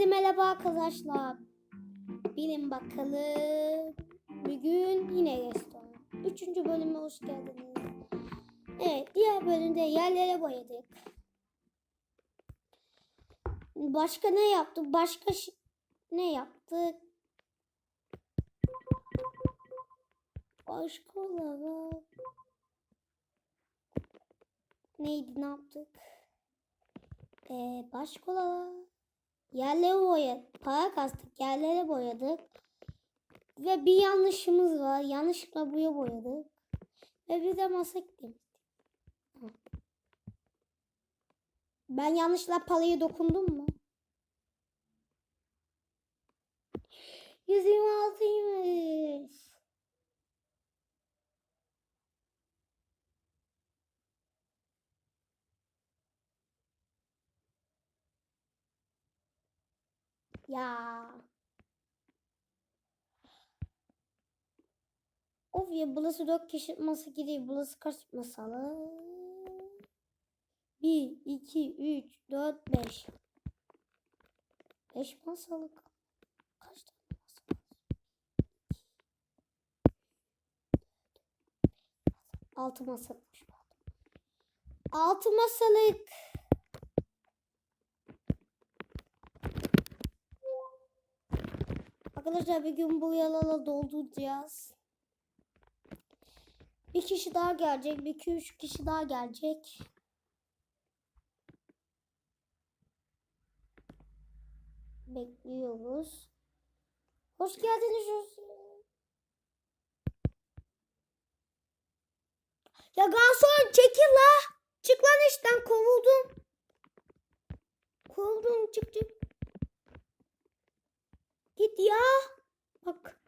Herkese merhaba arkadaşlar. Bilin bakalım. Bugün yine restoran. Üçüncü bölüme hoş geldiniz. Evet diğer bölümde yerlere boyadık. Başka ne yaptık? Başka ne yaptık? Başka olarak neydi ne yaptık? Ee, başka olarak yerleri boyadık. Para kastık. Yerlere boyadık. Ve bir yanlışımız var. Yanlışlıkla buraya boyadık. Ve bir de masa. Ha. Ben yanlışla parayı dokundum mu? 126'ymış. Ya. Of ya burası dört kişi masa gidiyor. Burası kaç masalı? 1, 2, 3, 4, 5. 5 masalık. Kaç tane? Altı masalık. Altı masalık. Arkadaşlar bir gün bu yalala dolduracağız. Bir kişi daha gelecek. Bir iki üç kişi daha gelecek. Bekliyoruz. Hoş geldiniz. Ya garson çekil la. Çık lan işten kovuldun. Kovuldun çık çık. Git ya. Bak.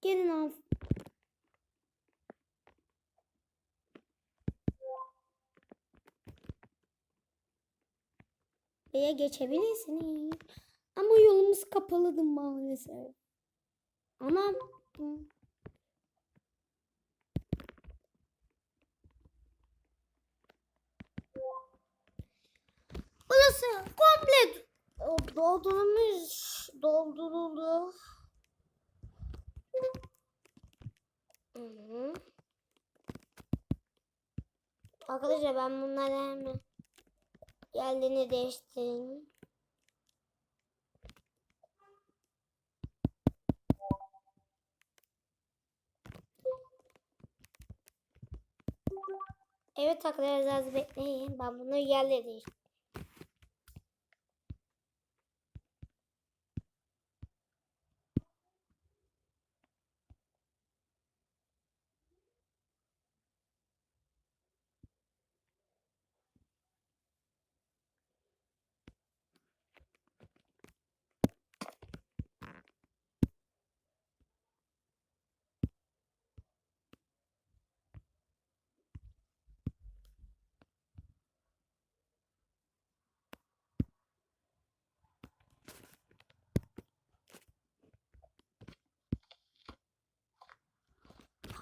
Gelin al. Beye geçebilirsiniz. Ama yolumuz kapalıdı maalesef. Anam. Burası komple doldurulmuş. Dolduruldu. Hı. Arkadaşlar ben bunları hemen yerlerini değiştireyim. Evet arkadaşlar bekleyin. Ben bunları yerleri değiştireyim.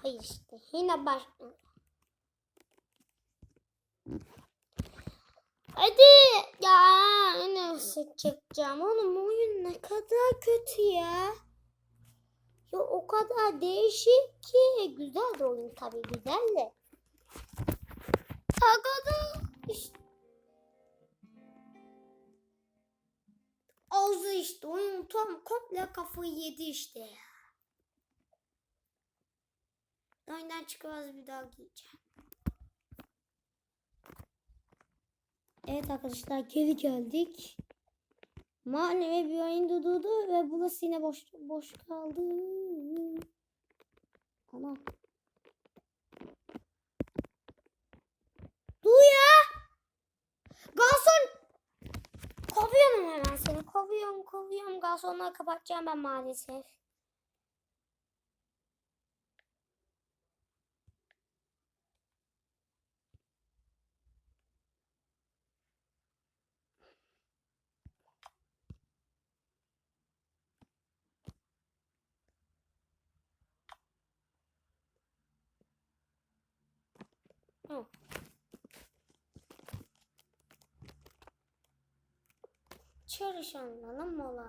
Hayır işte yine baş... Hadi ya nasıl çekeceğim oğlum oyun ne kadar kötü ya. Ya o kadar değişik ki güzel de oyun tabii güzel de. Arkada işte. Ağzı işte oyun tam komple kafayı yedi işte ya. Oyundan çıkmaz bir daha giyeceğim. Evet arkadaşlar geri geldik. Manevi bir oyun durdu ve burası yine boş boş kaldı. Ana. Dur ya. Garson. Kovuyorum hemen seni. Kovuyorum kovuyorum. Garsonları kapatacağım ben maalesef. Hı. Çalışanların mola.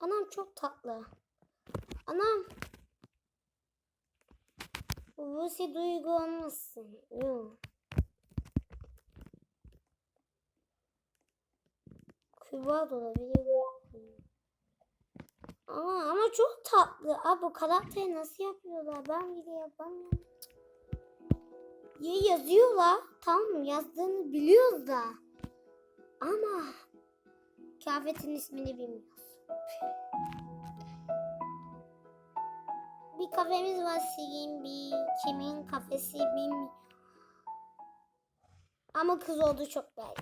Anam çok tatlı. Anam. Buse duygu olmasın. Yok. Kübra da olabilir. Ama, ama çok tatlı. Abi bu karakteri nasıl yapıyorlar? Ben bile yapamıyorum. Ya yazıyorlar. Tamam yazdığını biliyoruz da. Ama kıyafetin ismini bilmiyoruz. Bir kafemiz var Sigin bir kimin kafesi bilmiyorum. Ama kız oldu çok belli.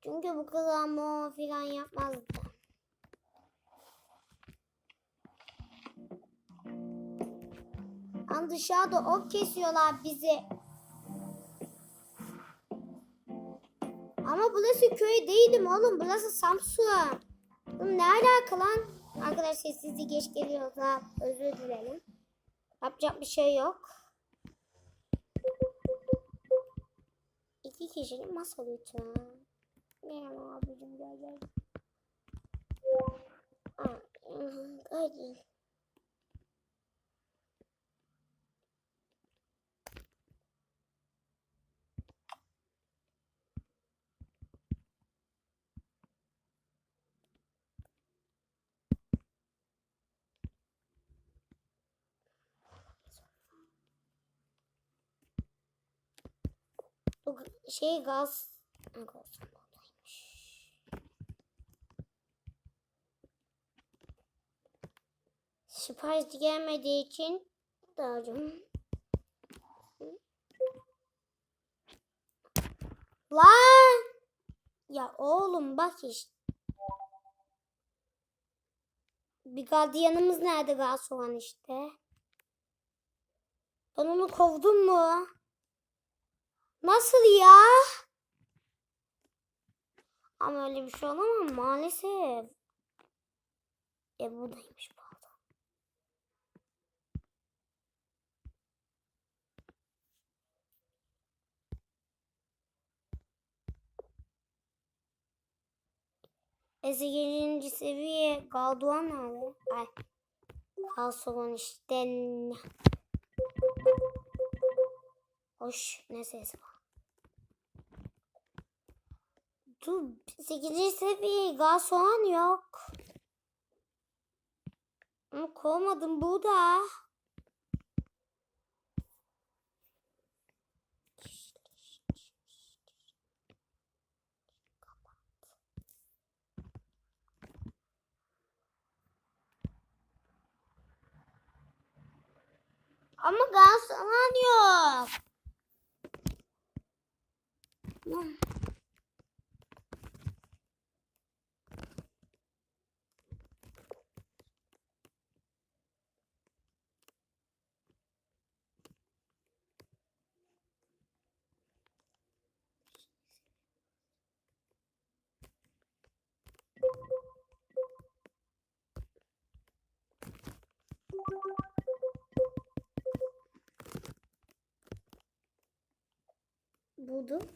Çünkü bu kız ama filan yapmazdı. Ama dışarıda ok kesiyorlar bizi. Ama burası köy değilim oğlum. Burası Samsun. Oğlum ne alaka lan? Arkadaşlar sizi geç geliyorsa özür dilerim. Yapacak bir şey yok. İki kişilik masa lütfen. Merhaba abicim gel gel. Hadi. Bu şey gaz. Gaz. Sipariş gelmediği için dağcım. Lan! Ya oğlum bak işte. Bir gardiyanımız nerede olan işte. Ben onu kovdum mu? Nasıl ya? Ama öyle bir şey olamam maalesef. E buradaymış pardon. Ezigelinci seviye Galduan nerede? Ay. Kalsolon işte. Hoş ne ses var. Dur 8. seviye gaz soğan yok. Ama kovmadım bu da. Ama gaz soğan yok. Buldum.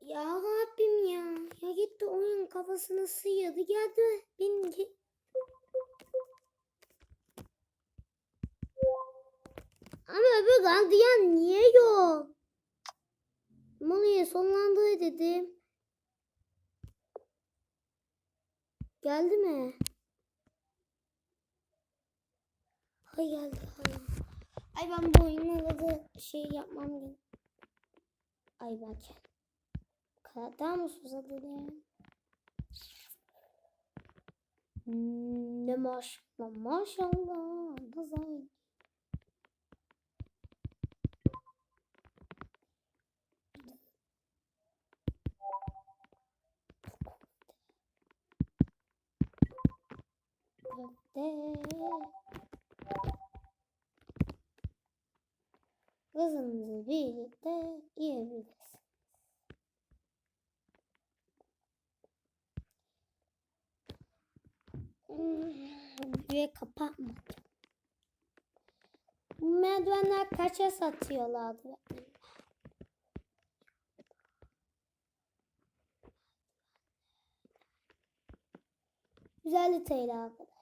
Ya Rabbim ya. Ya gitti oyun kafasına sıyırdı geldi. Benim. Ama öbür gardiyan niye yok? Molayı sonlandır dedim. Geldi mi? Hay geldi. Ay ben bu oyunlarda şey yapmam gerek. Ay bak. Karakter mı susadı ya? Hmm, Ne maşallah maşallah. Nazar. Köfte. Kızımızı birlikte yiyebiliriz. Ve kapatma. Bu merdivenler kaça satıyorlardı? 150 TL arkadaşlar.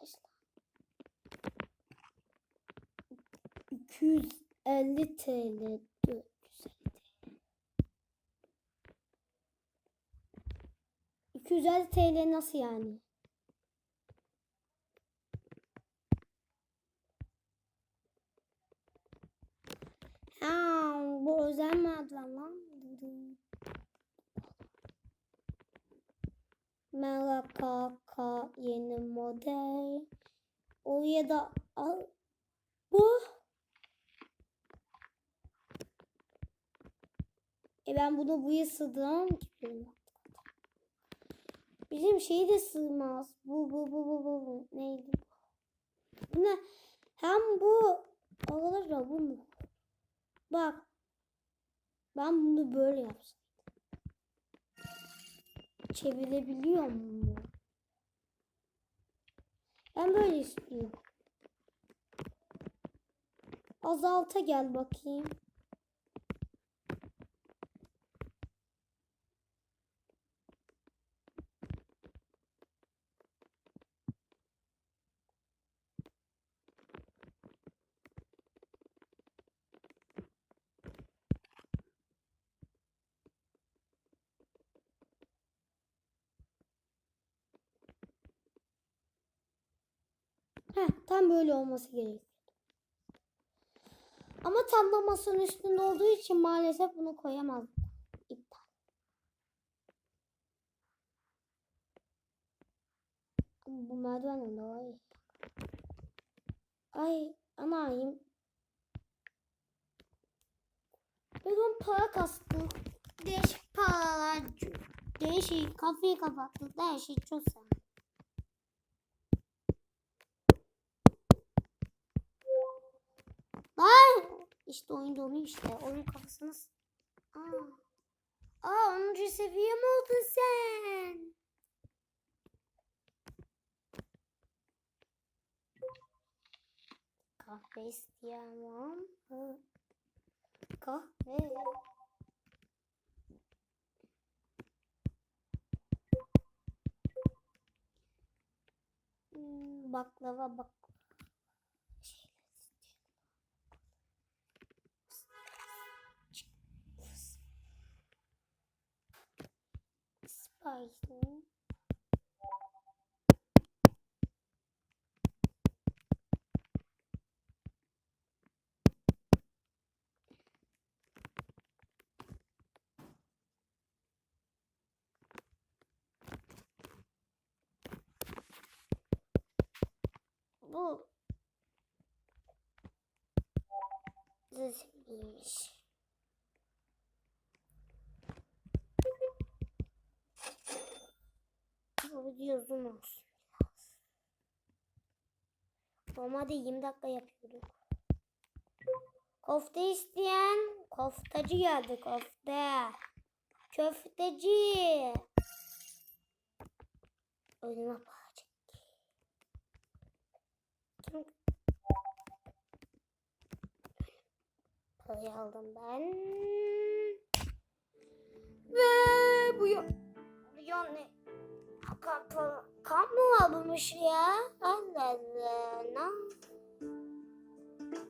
250 TL. 450 TL. 250 TL nasıl yani? Ha, bu özel merdiven lan. Merakaka yeni model. O ya da al. Bu. E ben bunu buya sığdıramam. Bizim şey de sığmaz. Bu bu bu bu bu. bu. Neydi bu? Bu ne? Hem bu. Arkadaşlar bu mu? Bak. Ben bunu böyle yapsam. Çevirebiliyor mu? Ben böyle istiyorum. Azalta gel bakayım. Heh, tam böyle olması gerekiyor. Ama tam masanın üstünde olduğu için maalesef bunu koyamaz. İptal. Bu merdiven de var. Ay anayım. Bugün para kastı. Değişik paralar. Değişik kafayı kapattı. Değişik çok sevdim. Lan! İşte oyun donu işte. Oyun kafasını... Aa. Aa 10. seviye mi oldun sen? Kahve isteyemem. Kahve. Hmm, baklava baklava. Bu Zezilmiş. Bu video uzun olsun. Normalde 20 dakika yapıyorduk. Kofte isteyen koftacı geldi kofte. Köfteci. Önüme bağıracak. Parayı aldım ben. Ve bu yol. Bu yol ne? Kamp, kamp mı almış ya? Allah Allah. Ne?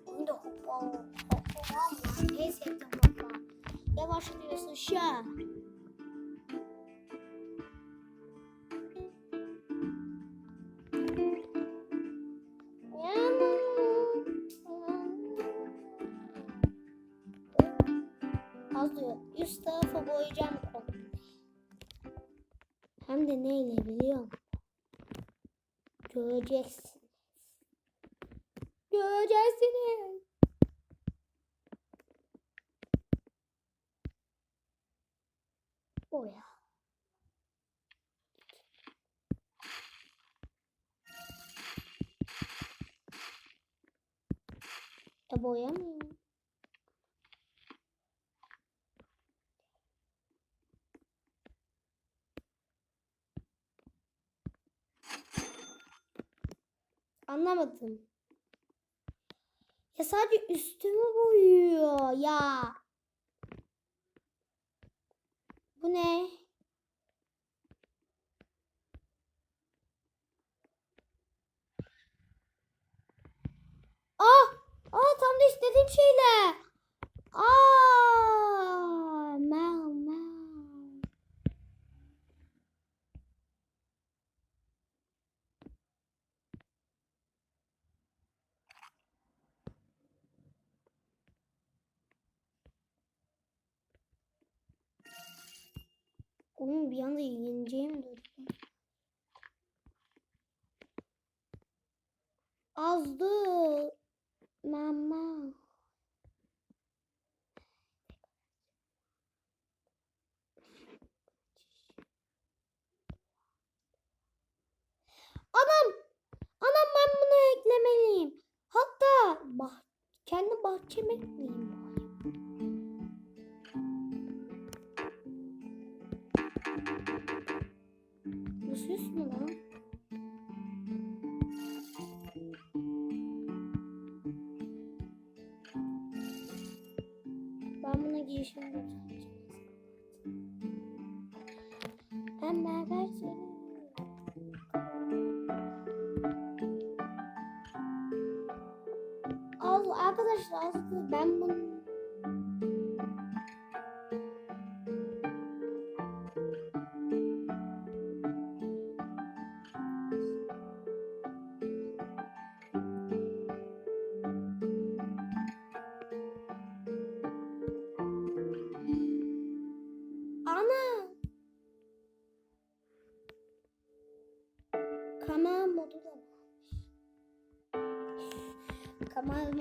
Bunda hoppa hoppa var mı? En sevdiğim hoppa. Yavaşlıyorsun şu an. Göreceksin. Göreceksiniz. Boya. E Anlamadım. Ya sadece üstümü boyuyor ya. Bu ne? Ah! Aa tam da istediğim şeyle. Onun bir anda yeneceğim dedi. Azdı. Mama. Anam. Anam ben bunu eklemeliyim. Hatta bah kendi bahçeme ekleyeyim.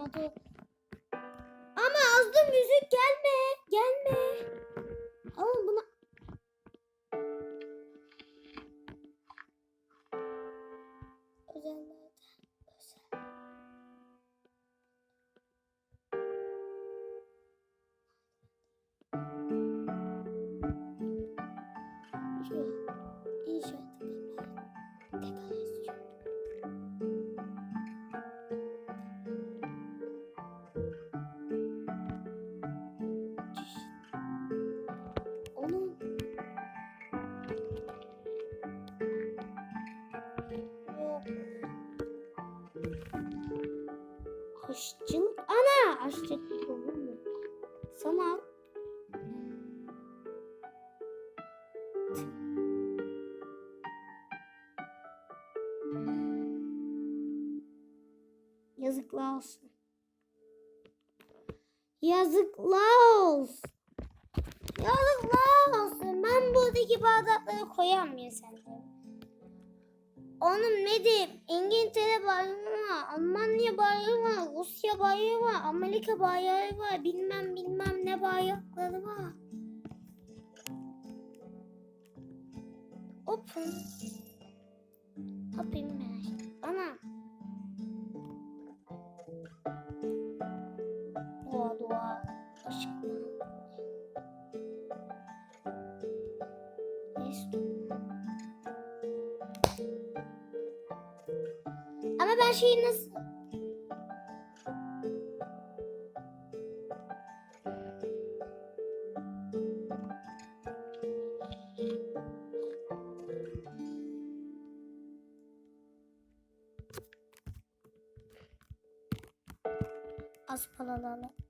Kamera Aşçılık ana aşçılık olur mu? Sana Yazıklar olsun. Yazıklar olsun. Yazıklar olsun. Ben buradaki bardakları koyamıyorum sence. Onun diyeyim? İngiltere bayrağı var, Almanya bayrağı var, Rusya bayrağı var, Amerika bayrağı var, bilmem bilmem ne bayrakları var. Open. Open ben. Ana. Ben şeyi nasıl... Aspalalı.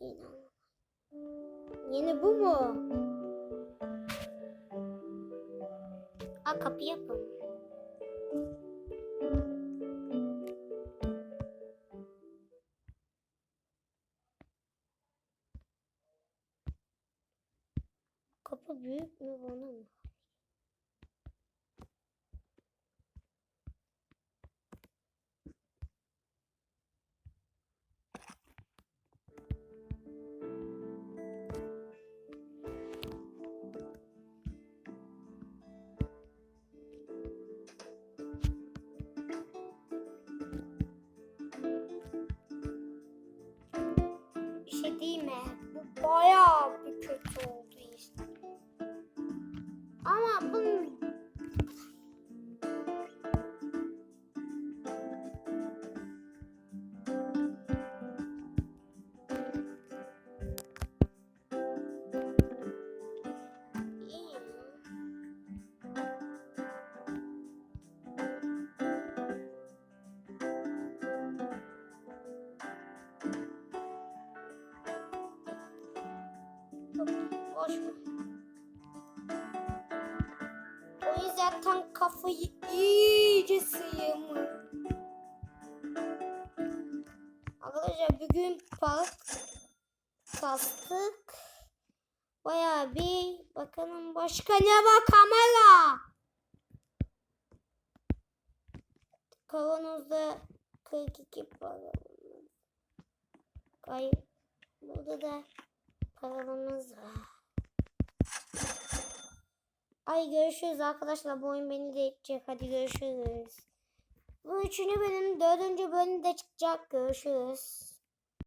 İnan. Yeni bu mu? Aa kapı yapalım. Bir şey değil ver. O yüzden tam kafayı iyice sıyırmış. Arkadaşlar bugün park kastık. Bayağı bir bakalım başka ne var kamera. Kavanozda 42 para. Kayıp. Burada da paramız var. Ay görüşürüz arkadaşlar. Bu oyun beni de edecek. Hadi görüşürüz. Bu üçüncü bölüm, dördüncü bölüm de çıkacak. Görüşürüz.